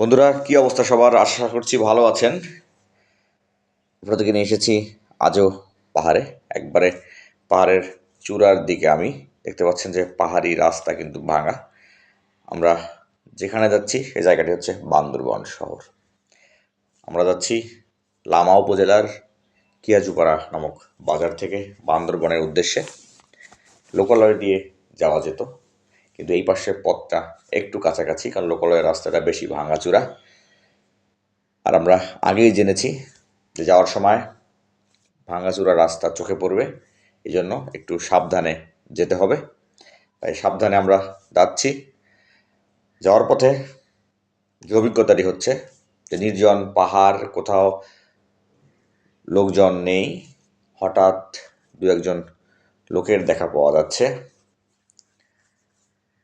বন্ধুরা, কি অবস্থা সবার? আশা করছি ভালো আছেন। থেকে নিয়ে এসেছি আজও পাহাড়ে, একবারে পাহাড়ের চূড়ার দিকে আমি। দেখতে পাচ্ছেন যে পাহাড়ি রাস্তা কিন্তু ভাঙা। আমরা যেখানে যাচ্ছি সেই জায়গাটি হচ্ছে বান্দরবন শহর। আমরা যাচ্ছি লামা উপজেলার কিয়াজুপাড়া নামক বাজার থেকে বান্দরবনের উদ্দেশ্যে। লোকালয় দিয়ে যাওয়া যেত। কিন্তু এই পাশের পথটা একটু কাছাকাছি, কারণ লোকালয়ের রাস্তাটা বেশি ভাঙাচূড়া আর আমরা আগেই জেনেছি যে যাওয়ার সময় ভাঙাচূড়া রাস্তা চোখে পড়বে এই জন্য একটু সাবধানে যেতে হবে। তাই সাবধানে আমরা যাচ্ছি। যাওয়ার পথে যে অভিজ্ঞতাটি হচ্ছে যে নির্জন পাহাড়, কোথাও লোকজন নেই, হঠাৎ দু একজন লোকের দেখা পাওয়া যাচ্ছে।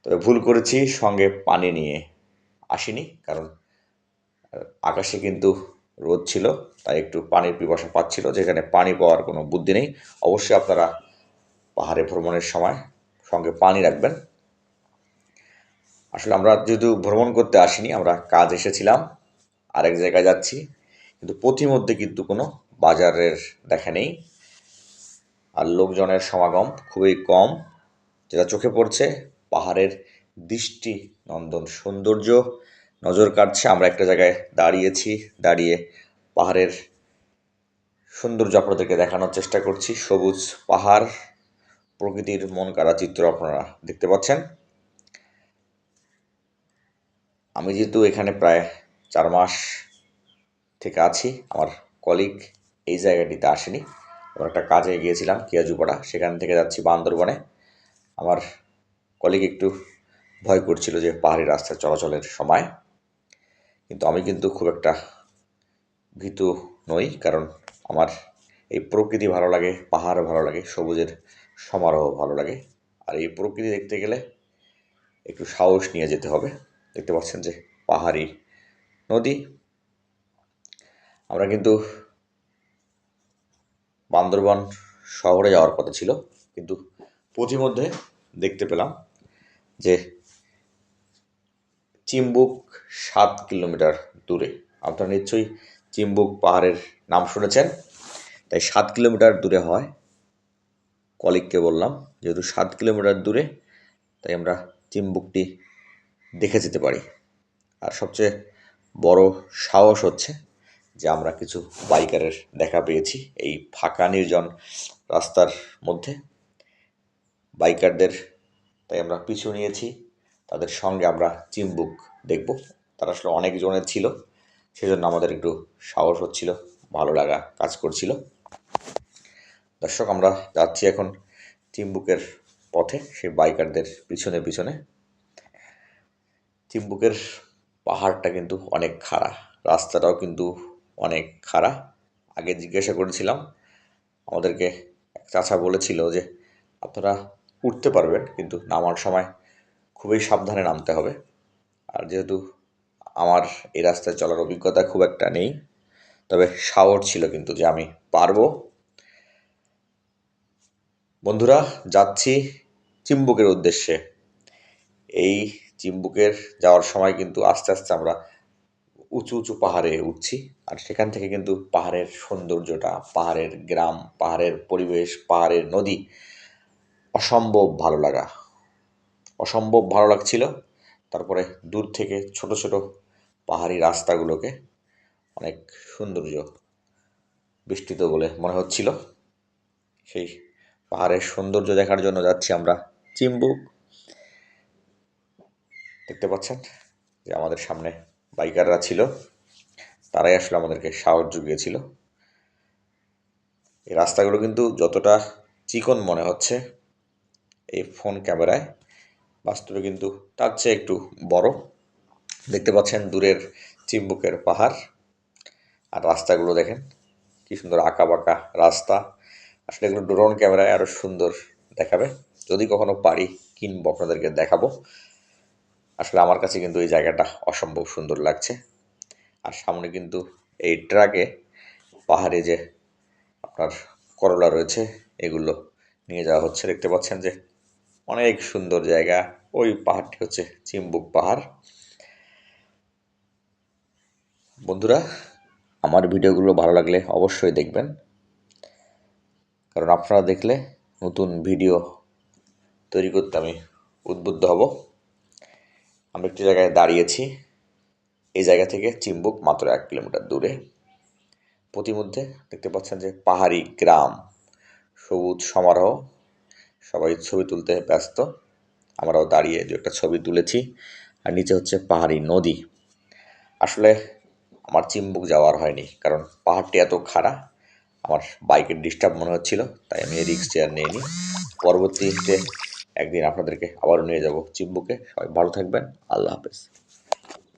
তবে ভুল করেছি সঙ্গে পানি নিয়ে আসিনি, কারণ আকাশে কিন্তু রোদ ছিল, তাই একটু পানির পিপাসা পাচ্ছিল, যেখানে পানি পাওয়ার কোনো বুদ্ধি নেই। অবশ্যই আপনারা পাহাড়ে ভ্রমণের সময় সঙ্গে পানি রাখবেন। আসলে আমরা যেহেতু ভ্রমণ করতে আসিনি, আমরা কাজ এসেছিলাম, আরেক জায়গায় যাচ্ছি, কিন্তু পথিমধ্যে কিন্তু কোনো বাজারের দেখা নেই। আর লোকজনের সমাগম খুবই কম, যেটা চোখে পড়ছে পাহাড়ের দৃষ্টি, নন্দন সৌন্দর্য। নজর কাটছে আমরা একটা জায়গায় দাঁড়িয়েছি, দাঁড়িয়ে পাহাড়ের সৌন্দর্য আপনাদেরকে দেখানোর চেষ্টা করছি। সবুজ পাহাড়, প্রকৃতির মন কাড়া চিত্র আপনারা দেখতে পাচ্ছেন। আমি যেহেতু এখানে প্রায় চার মাস থেকে আছি, আমার কলিগ এই জায়গাটিতে আসেনি। আমরা একটা কাজে গিয়েছিলাম, কিয়াজুপাড়া। সেখান থেকে যাচ্ছি বান্দরবনে। আমার কলিগ একটু ভয় করছিল যে পাহাড়ি রাস্তায় চলাচলের সময়। কিন্তু আমি কিন্তু খুব একটা ভীত নই, কারণ আমার এই প্রকৃতি ভালো লাগে পাহাড় ভালো লাগে, সবুজের সমারোহ ভালো লাগে। আর এই প্রকৃতি দেখতে গেলে একটু সাহস নিয়ে যেতে হবে। দেখতে পাচ্ছেন যে পাহাড়ি নদী। আমরা কিন্তু বান্দরবন শহরে যাওয়ার কথা ছিল, কিন্তু পথিমধ্যে দেখতে পেলাম যে চিম্বুক সাত কিলোমিটার দূরে। আপনারা নিশ্চয়ই চিম্বুক পাহাড়ের নাম শুনেছেন। তাই সাত কিলোমিটার দূরে হয়। কলিককে বললাম, যেহেতু সাত কিলোমিটার দূরে, তাই আমরা চিম্বুকটি দেখে যেতে পারি। আর সবচেয়ে বড় সাহস হচ্ছে যে আমরা কিছু বাইকারের দেখা পেয়েছি এই ফাঁকা নির্জন রাস্তার মধ্যে। বাইকারদের তাই আমরা পিছু নিয়েছি। তাদের সঙ্গে আমরা চিম্বুক দেখব। তারা আসলে অনেক জনের ছিল, সেজন্য আমাদের একটু সাহস হচ্ছিল, ভালো লাগা কাজ করছিল। দর্শক, আমরা যাচ্ছি এখন চিম্বুকের পথে, সেই বাইকারদের পিছনে পিছনে। চিম্বুকের পাহাড়টা কিন্তু অনেক খাড়া, রাস্তাটাও কিন্তু অনেক খাড়া। আগে জিজ্ঞাসা করেছিলাম, আমাদেরকে এক চাচা বলেছিল যে, আপনারা উঠতে পারবেন, কিন্তু নামার সময় খুবই সাবধানে নামতে হবে। আর যেহেতু আমার এই রাস্তায় চলার অভিজ্ঞতা খুব একটা নেই, তবে সাহস ছিল কিন্তু যে আমি পারব। বন্ধুরা, যাচ্ছি চিম্বুকের উদ্দেশ্যে। এই চিম্বুকের যাওয়ার সময় কিন্তু আস্তে আস্তে আমরা উঁচু উঁচু পাহাড়ে উঠছি, আর সেখান থেকে কিন্তু পাহাড়ের সৌন্দর্যটা, পাহাড়ের গ্রাম, পাহাড়ের পরিবেশ, পাহাড়ের নদী অসম্ভব ভালো লাগা। অসম্ভব ভালো লাগছিল। তারপরে দূর থেকে ছোট ছোট পাহাড়ি রাস্তাগুলোকে অনেক সৌন্দর্য বিস্তৃত বলে মনে হচ্ছিল। সেই পাহাড়ের সৌন্দর্য দেখার জন্য যাচ্ছি আমরা চিম্বুক দেখতে পাচ্ছেন যে আমাদের সামনে বাইকাররা ছিল। তারাই আসলে আমাদেরকে সাহস জুগিয়েছিল। এই রাস্তাগুলো কিন্তু যতটা চিকন মনে হচ্ছে এই ফোন ক্যামেরায়। বাস্তবে কিন্তু তার চেয়ে একটু বড়। দেখতে পাচ্ছেন দূরের চিম্বুকের পাহাড়। আর রাস্তাগুলো দেখেন, কি সুন্দর আঁকা বাঁকা রাস্তা। আসলে এগুলো ড্রোন ক্যামেরায় আরও সুন্দর দেখাবে। যদি কখনো পারি, কিনবো, আপনাদেরকে দেখাবো। আসলে আমার কাছে কিন্তু এই জায়গাটা অসম্ভব সুন্দর লাগছে। আর সামনে কিন্তু এই ট্রাকে পাহাড়ে যে আপনার করলা রয়েছে, এগুলো নিয়ে যাওয়া হচ্ছে। দেখতে পাচ্ছেন যে অনেক সুন্দর জায়গা। ওই পাহাড়টি হচ্ছে চিম্বুক পাহাড়। বন্ধুরা, আমার ভিডিওগুলো ভালো লাগলে অবশ্যই দেখবেন। কারণ আপনারা দেখলে নতুন ভিডিও তৈরি করতে আমি উদ্বুদ্ধ হব। আমি একটি জায়গায় দাঁড়িয়েছি। এই জায়গা থেকে চিম্বুক মাত্র এক কিলোমিটার দূরে। প্রতিমধ্যে দেখতে পাচ্ছেন যে পাহাড়ি গ্রাম, সবুজ সমারোহ। সবাই ছবি তুলতে ব্যস্ত। আমরাও দাঁড়িয়ে দু একটা ছবি তুলেছি। আর নিচে হচ্ছে পাহাড়ি নদী। আসলে আমার চিম্বুক যাওয়ার হয়নি, কারণ পাহাড়টি এত খাড়া, আমার বাইকের ডিস্টার্ব মনে হচ্ছিল, তাই আমি রিক্স চেয়ার নিয়ে নিই পরবর্তীতে একদিন আপনাদেরকে আবারও নিয়ে যাব চিম্বুকে। সবাই ভালো থাকবেন। আল্লাহ হাফেজ।